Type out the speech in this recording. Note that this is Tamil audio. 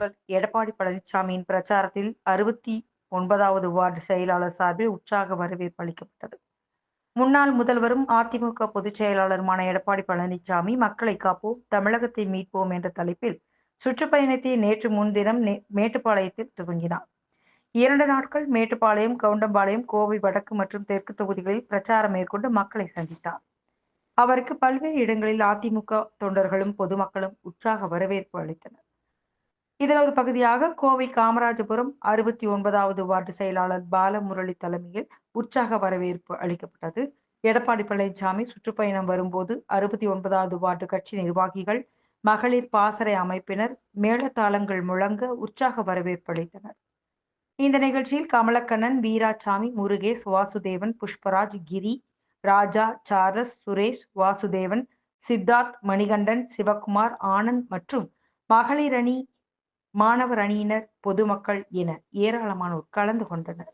முதல்வர் எடப்பாடி பழனிசாமியின் பிரச்சாரத்தில் அறுபத்தி ஒன்பதாவது வார்டு செயலாளர் சார்பில் உற்சாக வரவேற்பு அளிக்கப்பட்டது. முன்னாள் முதல்வரும் அதிமுக பொதுச் செயலாளருமான எடப்பாடி பழனிசாமி மக்களை காப்போம் தமிழகத்தை மீட்போம் என்ற தலைப்பில் சுற்றுப்பயணத்தை நேற்று முன்தினம் மேட்டுப்பாளையத்தில் துவங்கினார். இரண்டு நாட்கள் மேட்டுப்பாளையம் கவுண்டம்பாளையம் கோவை வடக்கு மற்றும் தெற்கு தொகுதிகளில் பிரச்சாரம் மேற்கொண்டு மக்களை சந்தித்தார். அவருக்கு பல்வேறு இடங்களில் அதிமுக தொண்டர்களும் பொதுமக்களும் உற்சாக வரவேற்பு அளித்தனர். இதன் ஒரு பகுதியாக கோவை காமராஜபுரம் அறுபத்தி ஒன்பதாவது வார்டு செயலாளர் பாலமுரளி தலைமையில் உற்சாக வரவேற்பு அளிக்கப்பட்டது. எடப்பாடி பழனிசாமி சுற்றுப்பயணம் வரும்போது அறுபத்தி ஒன்பதாவது வார்டு கட்சி நிர்வாகிகள் மகளிர் பாசறை அமைப்பினர் மேளதாளங்கள் முழங்க உற்சாக வரவேற்பு அளித்தனர். இந்த நிகழ்ச்சியில் கமலக்கண்ணன் வீராசாமி முருகேஷ் வாசுதேவன் புஷ்பராஜ் கிரி ராஜா சாரஸ் சுரேஷ் வாசுதேவன் சித்தார்த் மணிகண்டன் சிவகுமார் ஆனந்த் மற்றும் மகளிர் அணி மாணவர் அணியினர் பொதுமக்கள் என ஏராளமானோர் கலந்து கொண்டனர்.